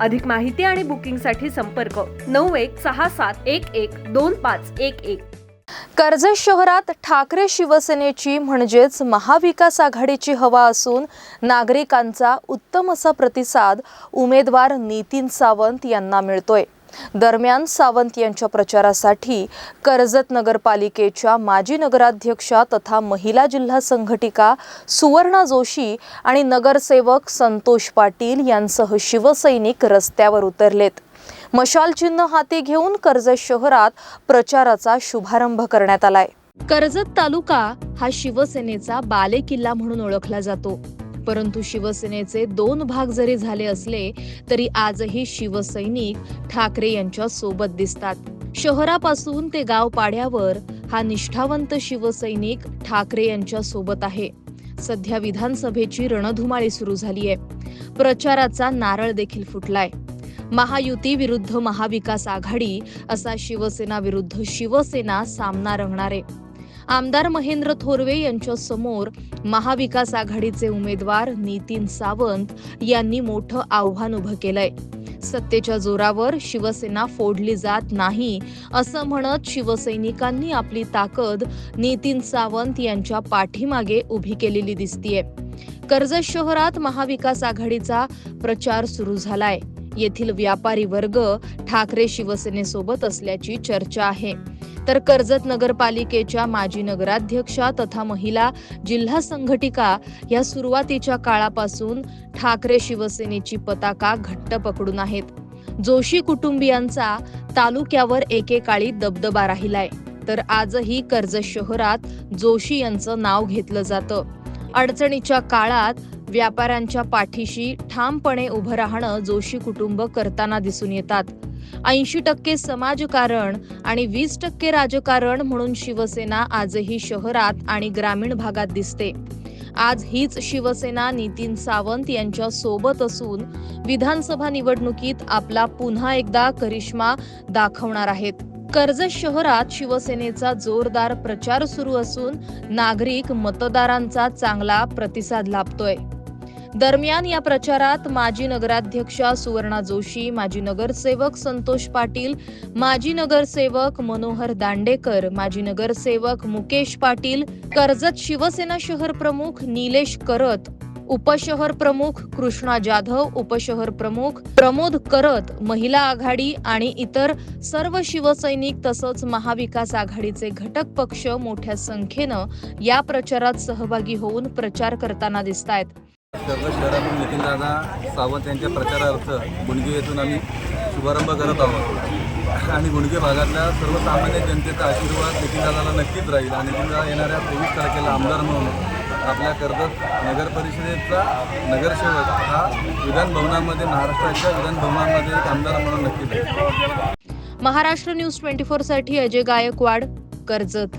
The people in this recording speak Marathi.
अधिक माहिती आणि बुकिंगसाठी संपर्क नऊ एक सहा सात एक एक दोन पाच एक एक. कर्जत शहरात ठाकरे शिवसेनेची म्हणजेच महाविकास आघाडीची हवा असून नागरिकांचा उत्तम असा प्रतिसाद उमेदवार नितीन सावंत यांना मिळतोय. दरम्यान सावंत यांच्या प्रचारासाठी कर्जत नगरपालिकेच्या माजी नगराध्यक्षा तथा महिला जिल्हा संघटिका सुवर्णा जोशी आणि नगरसेवक संतोष पाटील यांसह शिवसैनिक रस्त्यावर उतरलेत. मशाल चिन्ह हाती घेऊन कर्जत शहरात प्रचाराचा शुभारंभ करण्यात आलाय. कर्जत तालुका हा शिवसेनेचा बालेकिल्ला म्हणून ओळखला जातो. परंतु शिवसेनेचे दोन भाग जरी झाले असले तरी आजही शिवसैनिक ठाकरे यांच्या सोबत दिसतात. शहरापासून ते गाव पाड्यावर हा निष्ठावंत शिवसैनिक ठाकरे यांच्या सोबत आहे. सध्या विधानसभेची रणधुमाळी सुरू झाली आहे प्रचाराचा नारळ देखील फुटलाय. महायुती विरुद्ध महाविकास आघाडी असा शिवसेना विरुद्ध शिवसेना सामना रंगणार. आहे आमदार महेंद्र थोरवे यांच्या समोर महाविकास आघाडीचे उमेदवार नितीन सावंत यांनी मोठं आव्हान उभं केलंय. सत्तेच्या जोरावर शिवसेना फोडली जात नाही असं म्हणत शिवसैनिकांनी आपली ताकद नितीन सावंत यांच्या पाठीमागे उभी केलेली दिसतीये. कर्जत शहरात महाविकास आघाडीचा प्रचार सुरू झालाय. येथील व्यापारी वर्ग ठाकरे शिवसेनेसोबत असल्याची चर्चा आहे. तर कर्जत नगरपालिकेच्या माजी नगराध्यक्षा तथा महिला जिल्हा संघटिका या सुरुवातीच्या काळापासून ठाकरे शिवसेनेची पताका घट्ट पकडून आहेत. जोशी कुटुंबियांचा तालुक्यावर एकेकाळी दबदबा राहिलाय. तर आजही कर्जत शहरात जोशी यांचं नाव घेतलं जातं. अडचणीच्या काळात व्यापाऱ्यांच्या पाठीशी ठामपणे उभं राहणं जोशी कुटुंब करताना दिसून येतात. ऐंशी टक्के समाजकारण आणि वीस टक्के राजकारण म्हणून शिवसेना आजही शहरात आणि ग्रामीण भागात दिसते. आज हीच शिवसेना नितीन सावंत यांच्या सोबत असून विधानसभा निवडणुकीत आपला पुन्हा एकदा करिश्मा दाखवणार आहेत. कर्जत शहरात शिवसेनेचा जोरदार प्रचार सुरू असून नागरिक मतदारांचा चांगला प्रतिसाद लाभतोय. दरम्यान या प्रचारात माजी नगराध्यक्षा सुवर्णा जोशी माजी नगरसेवक संतोष पाटील माजी नगरसेवक मनोहर दांडेकर माजी नगरसेवक मुकेश पाटील कर्जत शिवसेना शहर प्रमुख निलेश करत उपशहर प्रमुख कृष्णा जाधव उपशहर प्रमुख प्रमोद करत महिला आघाडी आणि इतर सर्व शिवसैनिक तसंच महाविकास आघाडीचे घटक पक्ष मोठ्या संख्येनं या प्रचारात सहभागी होऊन प्रचार करताना दिसत आहेत सर्व शहरातून नितीनदादा सावंत यांच्या प्रचारार्थ गुणगे येथून आम्ही शुभारंभ करत आहोत. आणि गुणगे भागातल्या सर्वसामान्य जनतेचा आशीर्वाद नितीनदादाला नक्कीच राहील. आणि नितीनदादा येणाऱ्या चोवीस तारखेला आमदार म्हणून आपल्या कर्जत नगर परिषदेचा नगरसेवक हा विधानभवनामध्ये महाराष्ट्राच्या विधानभवनामध्ये एक आमदार म्हणून नक्कीच राहील. महाराष्ट्र न्यूज ट्वेंटी फोरसाठी अजय गायकवाड कर्जत.